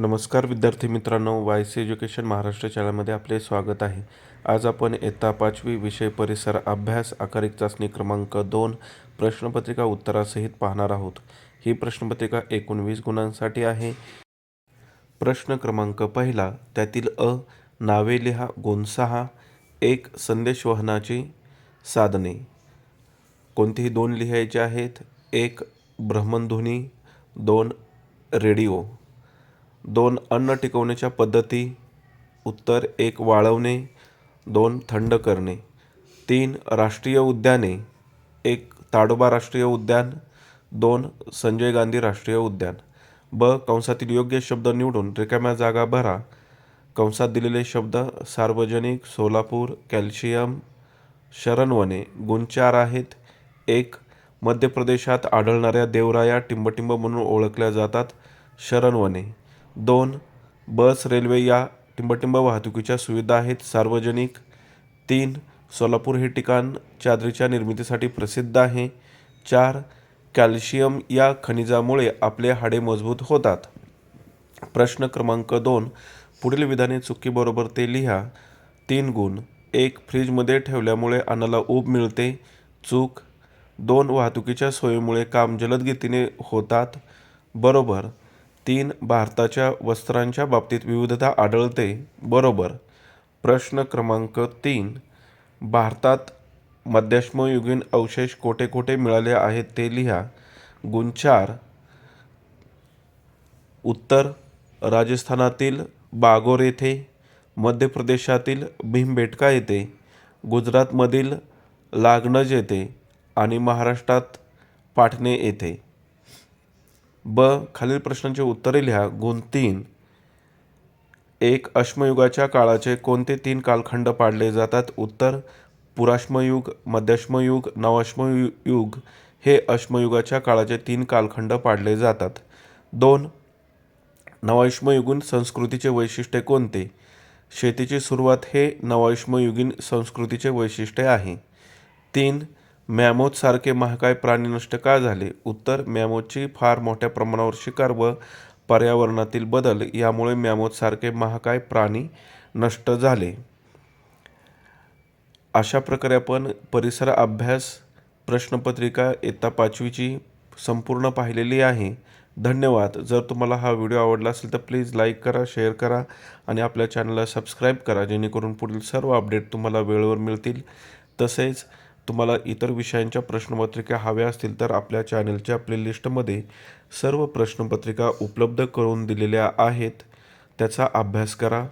नमस्कार विद्यार्थी मित्रांनो वाय सी एज्युकेशन महाराष्ट्र चॅनलमध्ये आपले स्वागत आहे. आज आपण इयत्ता पाचवी विषय परिसर अभ्यास आकारिक चाचणी क्रमांक दोन प्रश्नपत्रिका उत्तरासहित पाहणार आहोत. ही प्रश्नपत्रिका एकोणवीस गुणांसाठी आहे. प्रश्न क्रमांक पहिला त्यातील अ नावे लिहा गुण सहा एक संदेशवहनाची साधने. कोणतीही दोन लिहायचे आहेत? एक भ्रमणध्वनी दोन रेडिओ. दोन अन्न टिकवण्याच्या पद्धती उत्तर एक वाळवणे दोन थंड करणे तीन राष्ट्रीय उद्याने एक ताडोबा राष्ट्रीय उद्यान दोन संजय गांधी राष्ट्रीय उद्यान. ब. कंसातील योग्य शब्द निवडून रिकाम्या जागा भरा. कंसात दिलेले शब्द सार्वजनिक सोलापूर कॅल्शियम शरणवने गुण चार आहेत. एक मध्य प्रदेशात आढळणाऱ्या देवराया टिंबटिंब म्हणून ओळखल्या जातात. शरणवने दोन बस रेल्वे या टिंबटिंब वाहतुकीच्या सुविधा आहेत. सार्वजनिक. तीन सोलापूर हे ठिकाण चादरीच्या निर्मितीसाठी प्रसिद्ध आहे. चार कॅल्शियम या खनिजामुळे आपले हाडे मजबूत होतात. प्रश्न क्रमांक दोन पुढील विधाने चुकीबरोबर ते लिहा. तीन गुण. एक फ्रीजमध्ये ठेवल्यामुळे अन्नाला ऊब मिळते. चूक. दोन वाहतुकीच्या सोयीमुळे काम जलदगतीने होतात. बरोबर. तीन भारताच्या वस्त्रांच्या बाबतीत विविधता आढळते. बरोबर. प्रश्न क्रमांक तीन. भारतात मध्यश्मयुगीन अवशेष कोठे कोठे मिळाले आहेत ते लिहा. गुण चार. उत्तर. राजस्थानातील बागोर येथे. मध्य प्रदेशातील भीमबेटका येथे. गुजरातमधील लागणज येथे. आणि महाराष्ट्रात पाटणे येथे. ब खालील प्रश्नांची उत्तरे लिहा. गुण तीन. एक अश्मयुगाच्या काळाचे कोणते तीन कालखंड पाडले जातात? उत्तर पुराश्मयुग मध्यश्मयुग नवाश्मयुग हे अश्मयुगाच्या काळाचे तीन कालखंड पाडले जातात. दोन नवायुष्मयुगीन संस्कृतीचे वैशिष्ट्य कोणते? शेतीची सुरुवात हे नवाश्मयुगीन संस्कृतीचे वैशिष्ट्य आहे. तीन मॅमोथसारखे महाकाय प्राणी नष्ट का झाले? उत्तर मॅमोथची फार मोठ्या प्रमाणावर शिकार व पर्यावरणातील बदल यामुळे मॅमोथसारखे महाकाय प्राणी नष्ट झाले. अशा प्रकारे आपण परिसर अभ्यास प्रश्नपत्रिका इयत्ता पाचवीची संपूर्ण पाहिलेली आहे. धन्यवाद. जर तुम्हाला हा व्हिडिओ आवडला असेल तर प्लीज लाईक करा शेअर करा आणि आपल्या चॅनलला सबस्क्राईब करा जेणेकरून पुढील सर्व अपडेट तुम्हाला वेळेवर मिळतील. तसेच तुम्हाला इतर विषयांच्या प्रश्नपत्रिका हव्या असतील तर आपल्या चॅनलच्या प्लेलिस्टमध्ये सर्व प्रश्नपत्रिका उपलब्ध करून दिलेल्या आहेत. त्याचा अभ्यास करा.